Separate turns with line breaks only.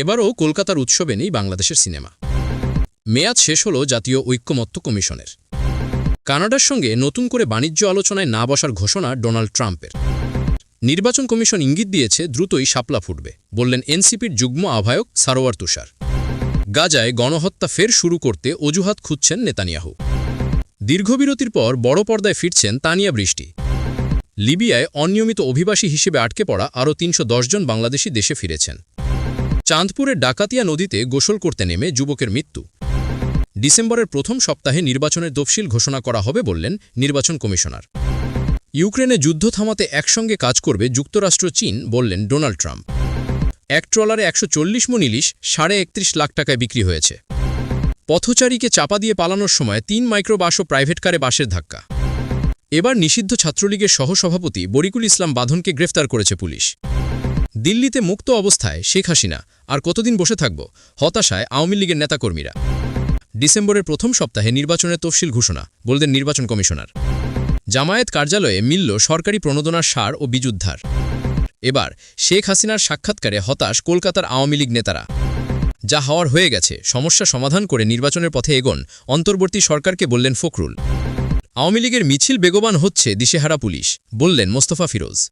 এবারও কলকাতার উৎসবে নেই বাংলাদেশের সিনেমা। মেয়াদ শেষ হল জাতীয় ঐক্যমত্য কমিশনের। কানাডার সঙ্গে নতুন করে বাণিজ্য আলোচনায় না বসার ঘোষণা ডোনাল্ড ট্রাম্পের। নির্বাচন কমিশন ইঙ্গিত দিয়েছে দ্রুতই শাপলা ফুটবে, বললেন এনসিপির যুগ্ম আহ্বায়ক সারোয়ার তুষার। গাজায় গণহত্যা ফের শুরু করতে অজুহাত খুঁজছেন নেতানিয়াহু। দীর্ঘবিরতির পর বড় পর্দায় ফিরছেন তানিয়া বৃষ্টি। লিবিয়ায় অনিয়মিত অভিবাসী হিসেবে আটকে পড়া আরও তিনশো দশ জন বাংলাদেশি দেশে ফিরেছেন। চাঁদপুরের ডাকাতিয়া নদীতে গোসল করতে নেমে যুবকের মৃত্যু। ডিসেম্বরের প্রথম সপ্তাহে নির্বাচনের তফসিল ঘোষণা করা হবে বললেন নির্বাচন কমিশনার। ইউক্রেনে যুদ্ধ থামাতে একসঙ্গে কাজ করবে যুক্তরাষ্ট্র চীন বললেন ডোনাল্ড ট্রাম্প। এক ট্রলারে একশো চল্লিশ মন ইলিশ, সাড়ে একত্রিশ লাখ টাকায় বিক্রি হয়েছে। পথচারীকে চাপা দিয়ে পালানোর সময় তিন মাইক্রোবাস ও প্রাইভেট কারে বাসের ধাক্কা। এবার নিষিদ্ধ ছাত্রলীগের সহসভাপতি বরিকুল ইসলাম বাঁধনকে গ্রেফতার করেছে পুলিশ। দিল্লিতে মুক্ত অবস্থায় শেখ হাসিনা আর কতদিন বসে থাকব হতাশায় আওয়ামী লীগের নেতাকর্মীরা। ডিসেম্বরের প্রথম সপ্তাহে নির্বাচনের তফসিল ঘোষণা, বললেন নির্বাচন কমিশনার। জামায়াত কার্যালয়ে মিলল সরকারি প্রণোদনার সার ও বিজুদ্ধার এবার শেখ হাসিনার সাক্ষাৎকারে হতাশ কলকাতার আওয়ামী লীগ নেতারা। যা হওয়ার হয়ে গেছে, সমস্যা সমাধান করে নির্বাচনের পথে এগোন, অন্তর্বর্তী সরকারকে বললেন ফখরুল। আওয়ামী লীগের মিছিল বেগবান হচ্ছে দিশেহারা পুলিশ, বললেন মোস্তফা ফিরোজ।